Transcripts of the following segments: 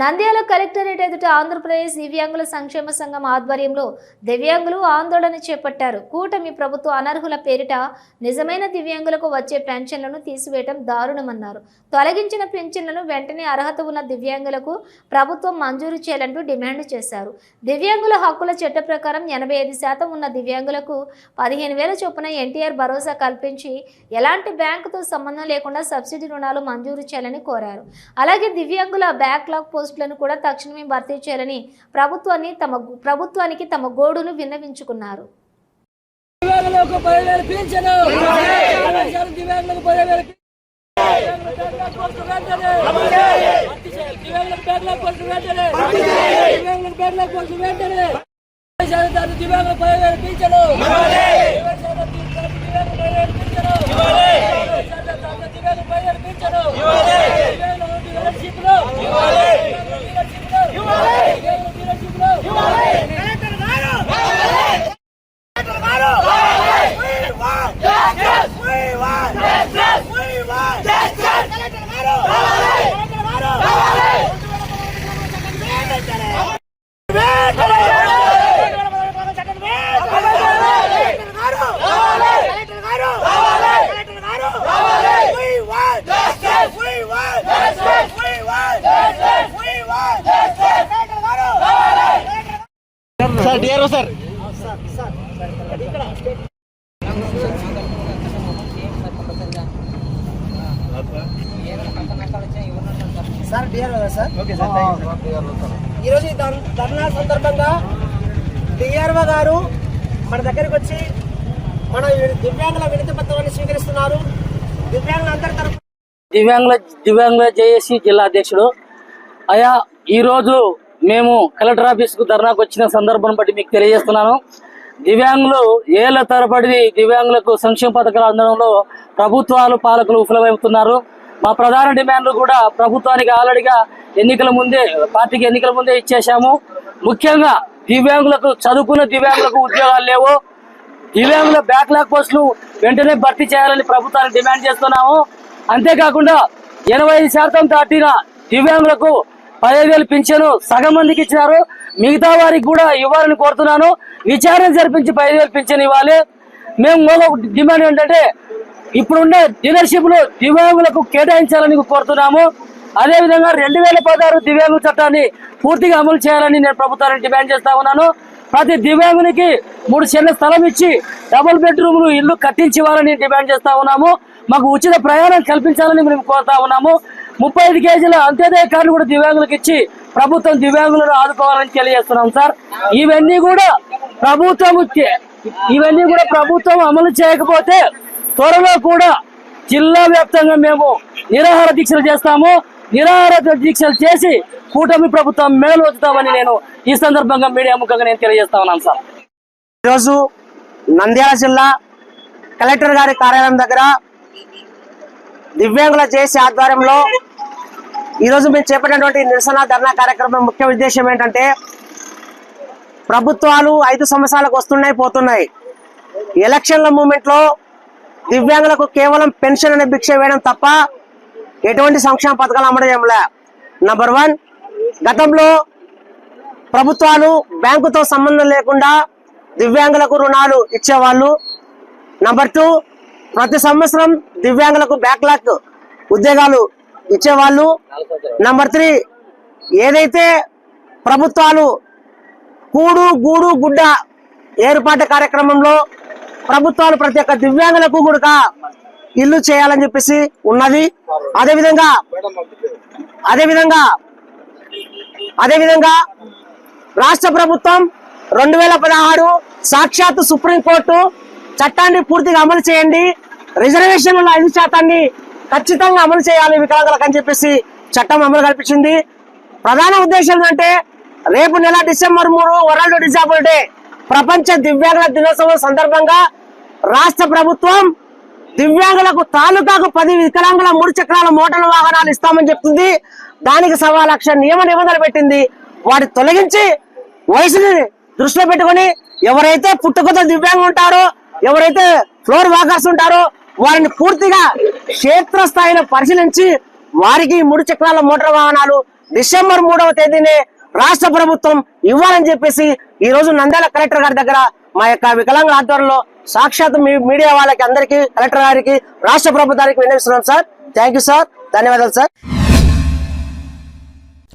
Nandyal collectorate ఎదుట ఆంధ్రప్రదేశ్ దివ్యాంగుల సంక్షేమ సంఘం ఆధ్వర్యంలో దివ్యాంగులు ఆందోళన చేపట్టారు. కూటమి ప్రభుత్వ అనర్హుల పేరిట నిజమైన దివ్యాంగులకు వచ్చే పెన్షన్లను తీసివేయడం దారుణమన్నారు. తొలగించిన పెన్షన్లను వెంటనే అర్హత ఉన్న దివ్యాంగులకు ప్రభుత్వం మంజూరు చేయాలంటూ డిమాండ్ చేశారు. దివ్యాంగుల హక్కుల చట్ట ప్రకారం ఎనభై ఐదు శాతం ఉన్న దివ్యాంగులకు పదిహేను వేల చొప్పున ఎన్టీఆర్ భరోసా కల్పించి ఎలాంటి బ్యాంకుతో సంబంధం లేకుండా సబ్సిడీ రుణాలు మంజూరు చేయాలని కోరారు. అలాగే దివ్యాంగుల బ్యాక్లాగ్ పోస్టులను కూడా తక్షణమే భర్తీ చేయాలని ప్రభుత్వాన్ని తమ ప్రభుత్వానికి తమ గోడును విన్నవించుకున్నారు దివ్యాంగులకు పదివేలు పింఛను లక్షల దివ్యాంగులకు పదివేలు పింఛను. దివ్యాంగులకు బ్యాక్లాగ్ పోస్టులు వెంటనే. దివ్యాంగులకు బ్యాక్లాగ్ పోస్టులు వెంటనే. శాతం దివ్యాంగులకు పదివేలు పింఛను. ఇరవై శాతం దివ్యాంగులకు పదివేలు పింఛను. ఇరవై శాతం దివ్యాంగులకు పదివేలు పింఛను. దివ్యాంగులకు డీలర్షిప్లు. దివ్యాంగులకు డీలర్షిప్లు. దివ్యాంగులకు డీలర్షిప్లు. Sir DRO sir. Sir DR sir? Okay sir ఈరోజు ధర్నా సందర్భంగా డిఆర్ఓ గారు మన దగ్గరికి వచ్చి మన దివ్యాంగుల వినతి పత్రాన్ని స్వీకరిస్తున్నారు. దివ్యాంగులందరి దివ్యాంగుల దివ్యాంగుల జేఏసీ జిల్లా అధ్యక్షుడు. అయా ఈరోజు మేము కలెక్టర్ ఆఫీస్కు ధర్నాకు వచ్చిన సందర్భం బట్టి మీకు తెలియజేస్తున్నాను. దివ్యాంగులు ఏళ్ళ తరబడి దివ్యాంగులకు సంక్షేమ పథకాలు అందడంలో ప్రభుత్వాలు పాలకులు విఫలమవుతున్నారు. మా ప్రధాన డిమాండ్లు కూడా ప్రభుత్వానికి ఆల్రెడీగా ఎన్నికల ముందే పార్టీకి ఎన్నికల ముందే ఇచ్చేశాము. ముఖ్యంగా దివ్యాంగులకు చదువుకున్న దివ్యాంగులకు ఉద్యోగాలు లేవు. దివ్యాంగుల బ్యాక్లాగ్ పోస్టులు వెంటనే భర్తీ చేయాలని ప్రభుత్వాన్ని డిమాండ్ చేస్తున్నాము. అంతేకాకుండా ఎనభై ఐదు శాతం దాటిన దివ్యాంగులకు పదిహేను వేలు పింఛను సగం మందికి ఇచ్చినారు. మిగతా వారికి కూడా ఇవ్వాలని కోరుతున్నాను. విచారణ జరిపించి పదిహేను వేలు పింఛను ఇవ్వాలి. మేము మరో డిమాండ్ ఏంటంటే ఇప్పుడున్న డీలర్షిప్లు దివ్యాంగులకు కేటాయించాలని కోరుతున్నాము. అదేవిధంగా రెండు వేల పదహారు దివ్యాంగుల చట్టాన్ని పూర్తిగా అమలు చేయాలని నేను ప్రభుత్వాన్ని డిమాండ్ చేస్తా ఉన్నాను. ప్రతి దివ్యాంగునికి మూడు చిన్న స్థలం ఇచ్చి డబుల్ బెడ్రూమ్లు ఇల్లు కట్టించి ఇవ్వాలని డిమాండ్ చేస్తా ఉన్నాము. మాకు ఉచిత ప్రయాణం కల్పించాలని మేము కోరుతా ఉన్నాము. ముప్పై ఐదు కేజీల అంత్యోదయ కార్డు కూడా దివ్యాంగులకు ఇచ్చి ప్రభుత్వం దివ్యాంగులను ఆదుకోవాలని తెలియజేస్తున్నాం సార్. ఇవన్నీ కూడా ప్రభుత్వం ఇవన్నీ కూడా ప్రభుత్వం అమలు చేయకపోతే త్వరలో కూడా జిల్లా వ్యాప్తంగా మేము నిరాహార దీక్షలు చేస్తాము. నిరాహార దీక్షలు చేసి కూటమి ప్రభుత్వం మేలు వచ్చుతామని నేను ఈ సందర్భంగా మీడియా ముఖంగా నేను తెలియజేస్తా ఉన్నాను సార్. ఈరోజు నంద్యాల జిల్లా కలెక్టర్ గారి కార్యాలయం దగ్గర దివ్యాంగుల జేసీ ఆధ్వర్యంలో ఈరోజు మేము చేపట్టినటువంటి నిరసన ధర్నా కార్యక్రమం ముఖ్య ఉద్దేశం ఏంటంటే ప్రభుత్వాలు ఐదు సంవత్సరాలకు వస్తున్నాయి పోతున్నాయి. ఎలక్షన్ల మూమెంట్లో దివ్యాంగులకు కేవలం పెన్షన్ అనే భిక్ష వేయడం తప్ప ఎటువంటి సంక్షేమ పథకాలు అమలు చేయలే నంబర్ వన్ గతంలో ప్రభుత్వాలు బ్యాంకుతో సంబంధం లేకుండా దివ్యాంగులకు రుణాలు ఇచ్చేవాళ్ళు. నంబర్ టూ ప్రతి సంవత్సరం దివ్యాంగులకు బ్యాక్లాక్ ఉద్యోగాలు ఇచ్చేవాళ్ళు. నంబర్ త్రీ ఏదైతే ప్రభుత్వాలు కూడు గూడు గుడ్డ ఏర్పాటు కార్యక్రమంలో ప్రభుత్వాలు ప్రతి ఒక్క దివ్యాంగులకు కూడా ఇల్లు చేయాలని చెప్పేసి ఉన్నది. అదేవిధంగా అదేవిధంగా అదేవిధంగా రాష్ట్ర ప్రభుత్వం రెండు వేల పదహారు సాక్షాత్తు సుప్రీంకోర్టు చట్టాన్ని పూర్తిగా అమలు చేయండి. రిజర్వేషన్ల ఐదు శాతాన్ని ఖచ్చితంగా అమలు చేయాలి వికలాంగులకు అని చెప్పేసి చట్టం అమలు కల్పించింది. ప్రధాన ఉద్దేశం ఏంటంటే రేపు నెల డిసెంబర్ మూడు వరల్డ్ డిజాబుల్ డే ప్రపంచ దివ్యాంగుల దినోత్సవం సందర్భంగా రాష్ట్ర ప్రభుత్వం దివ్యాంగులకు తాలూకాకు పది వికలాంగుల మూడు చక్రాల మోటార్ వాహనాలు ఇస్తామని చెప్తుంది. దానికి సవా లక్ష నియమ నిబంధనలు పెట్టింది. వాటి తొలగించి వయసుని దృష్టిలో పెట్టుకొని ఎవరైతే పుట్టుకతో దివ్యాంగం ఉంటారో ఎవరైతే ఫ్లోర్ వాకర్స్ ఉంటారో వారిని పూర్తిగా క్షేత్రస్థాయిలో పరిశీలించి వారికి మూడు చక్రాల మోటార్ వాహనాలు డిసెంబర్ మూడవ తేదీనే రాష్ట్ర ప్రభుత్వం ఇవ్వాలని చెప్పేసి ఈ రోజు నంద్యాల కలెక్టర్ గారి దగ్గర మా యొక్క వికలాంగుల ఆధ్వర్యంలో సాక్షాత్ మీడియా వాళ్ళకి అందరికీ కలెక్టర్ గారికి రాష్ట్ర ప్రభుత్వానికి విన్నవిస్తున్నాం సార్. థ్యాంక్ యూ సార్ ధన్యవాదాలు సార్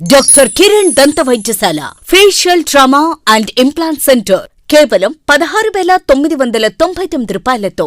డాక్టర్ కిరణ్ దంత వైద్యశాల facial trauma and implant centre కేవలం పదహారు వేల తొమ్మిది వందల తొంభై తొమ్మిది రూపాయలతో.